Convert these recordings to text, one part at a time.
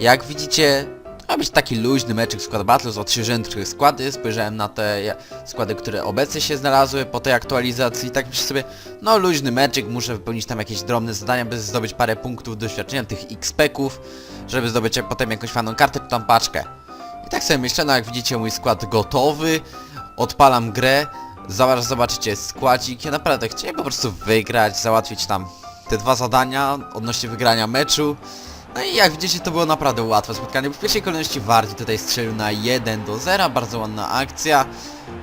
Jak widzicie, ma być taki luźny meczek Squad Battles, odświeżyłem trochę składy, spojrzałem na te składy, które obecnie się znalazły po tej aktualizacji. I tak myślę sobie, no luźny meczek, muszę wypełnić tam jakieś drobne zadania, by zdobyć parę punktów doświadczenia, tych XP-ków, żeby zdobyć potem jakąś fajną kartę czy tam paczkę. I tak sobie myślę, no jak widzicie mój skład gotowy, odpalam grę, zaraz zobaczycie składzik, ja naprawdę chciałem po prostu wygrać, załatwić tam te dwa zadania odnośnie wygrania meczu. No i jak widzicie to było naprawdę łatwe spotkanie, w pierwszej kolejności Wardi tutaj strzelił na 1 do 0, bardzo ładna akcja.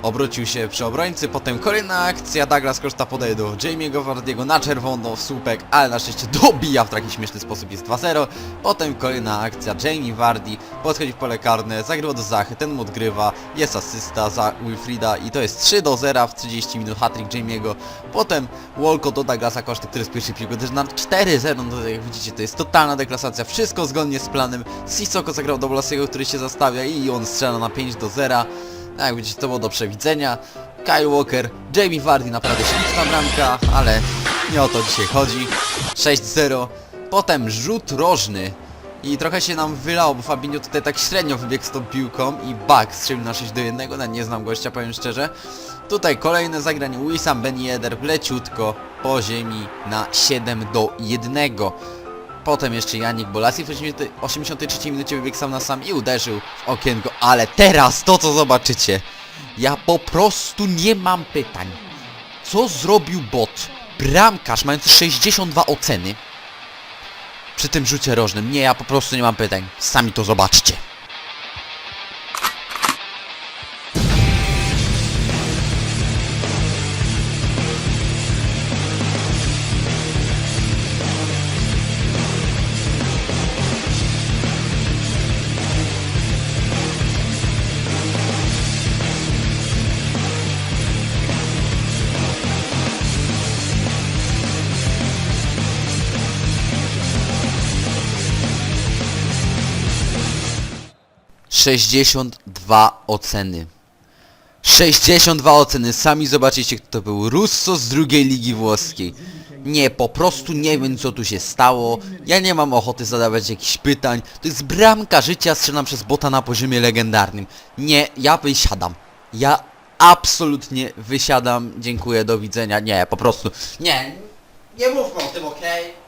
Obrócił się przy obrońcy, potem kolejna akcja, Douglas Costa podaje do Jamie'ego Wardiego na czerwono, w słupek, ale na szczęście dobija w taki śmieszny sposób, jest 2-0. Potem kolejna akcja, Jamie Wardi podchodzi w pole karne, zagrywa do Zachy, ten mu odgrywa, jest asysta za Wilfrida i to jest 3 do 0 w 30 minut, hat-trick Jamie'ego. Potem Walcott do Douglasa Koszty, który z pierwszej piłki uderzył na 4-0, no jak widzicie to jest totalna deklasacja, wszystko zgodnie z planem. Sissoko zagrał do Blasiego, który się zastawia i on strzela na 5 do 0. No jak widzicie to było do przewidzenia. Kyle Walker, Jamie Vardy naprawdę śliczna bramka, ale nie o to dzisiaj chodzi. 6-0. Potem rzut rożny. I trochę się nam wylało, bo Fabinho tutaj tak średnio wybiegł z tą piłką i Bak strzelił na 6 do 1, no nie znam gościa, powiem szczerze. Tutaj kolejne zagranie Wissam Ben Yedder leciutko po ziemi na 7 do 1. Potem jeszcze Janik Bolasi w 83 minucie wybiegł sam na sam i uderzył w okienko, ale teraz to co zobaczycie. Ja po prostu nie mam pytań. Co zrobił bot? Bramkarz mający 62 oceny przy tym rzucie rożnym. Nie, ja po prostu nie mam pytań. Sami to zobaczcie. Sześćdziesiąt dwa oceny. 62 oceny, sami zobaczycie kto to był. Russo z drugiej ligi włoskiej. Nie, po prostu nie wiem co tu się stało. Ja nie mam ochoty zadawać jakichś pytań. To jest bramka życia strzelam przez bota na poziomie legendarnym. Nie, ja wysiadam. Ja absolutnie wysiadam. Dziękuję, do widzenia. Nie, po prostu. Nie, nie mówmy o tym, okej?